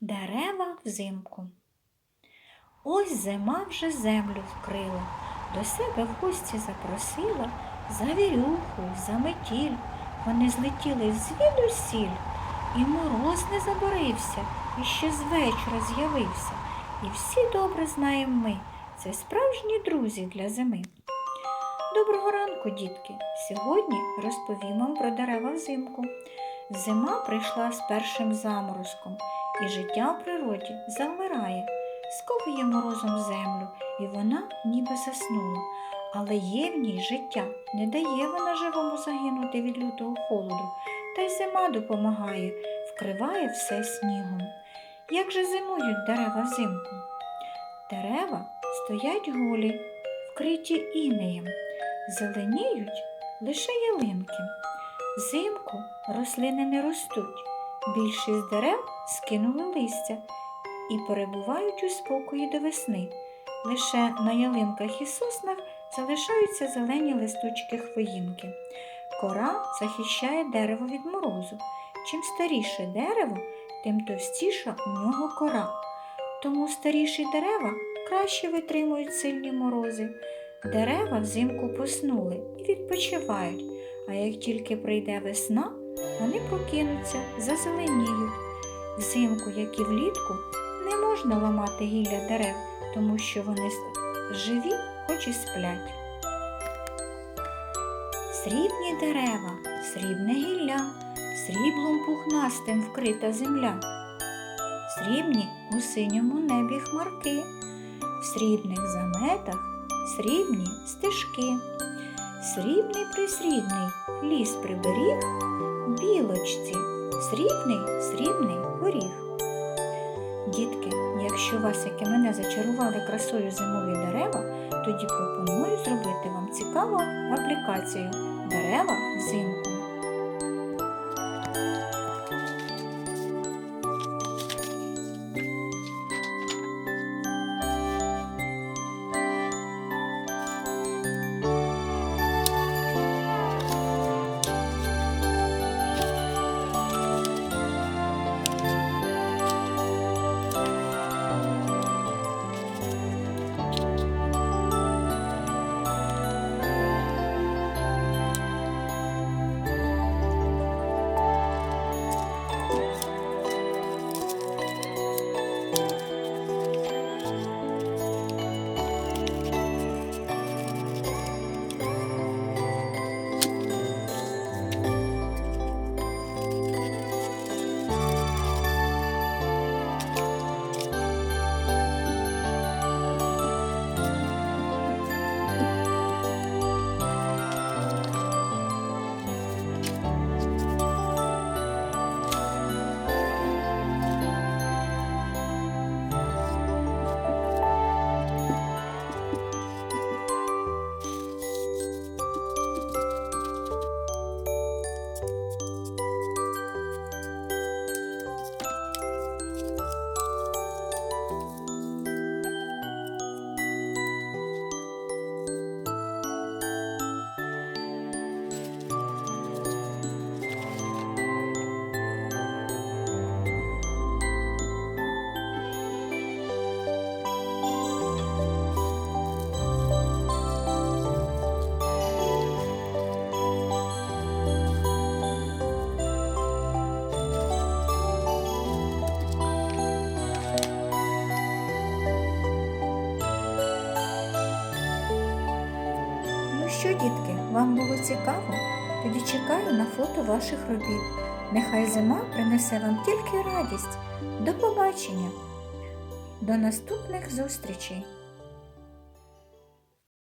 Дерева взимку. Ось зима вже землю вкрила, до себе в гості запросила за вірюху, за метіль. Вони злетіли звідусіль, і мороз не заборився, і ще з вечора з'явився. І всі добре знаємо ми, це справжні друзі для зими. Доброго ранку, дітки! Сьогодні розповім вам про дерева взимку. Зима прийшла з першим заморозком, і життя в природі завмирає, сковує морозом землю, і вона ніби заснула. Але є в ній життя, не дає вона живому загинути від лютого холоду, та й зима допомагає, вкриває все снігом. Як же зимують дерева взимку? Дерева стоять голі, вкриті інеєм, зеленіють лише ялинки. Взимку рослини не ростуть. Більшість дерев скинули листя і перебувають у спокої до весни. Лише на ялинках і соснах залишаються зелені листочки хвоїнки. Кора захищає дерево від морозу. Чим старіше дерево, тим товстіша у нього кора. Тому старіші дерева краще витримують сильні морози. Дерева взимку поснули і відпочивають, а як тільки прийде весна, вони прокинуться, зазеленіють. Взимку, як і влітку, не можна ламати гілля дерев, тому що вони живі, хоч і сплять. Срібні дерева, срібне гілля, сріблом пухнастим вкрита земля. Срібні у синьому небі хмарки, в срібних заметах срібні стежки. Срібний присрібний ліс приберіг, білочці, срібний срібний горіх. Дітки, якщо вас, як і мене, зачарували красою зимові дерева, тоді пропоную зробити вам цікаву аплікацію Дерева взимку. Що, дітки, вам було цікаво? Тоді чекаю на фото ваших робіт. Нехай зима принесе вам тільки радість. До побачення! До наступних зустрічей!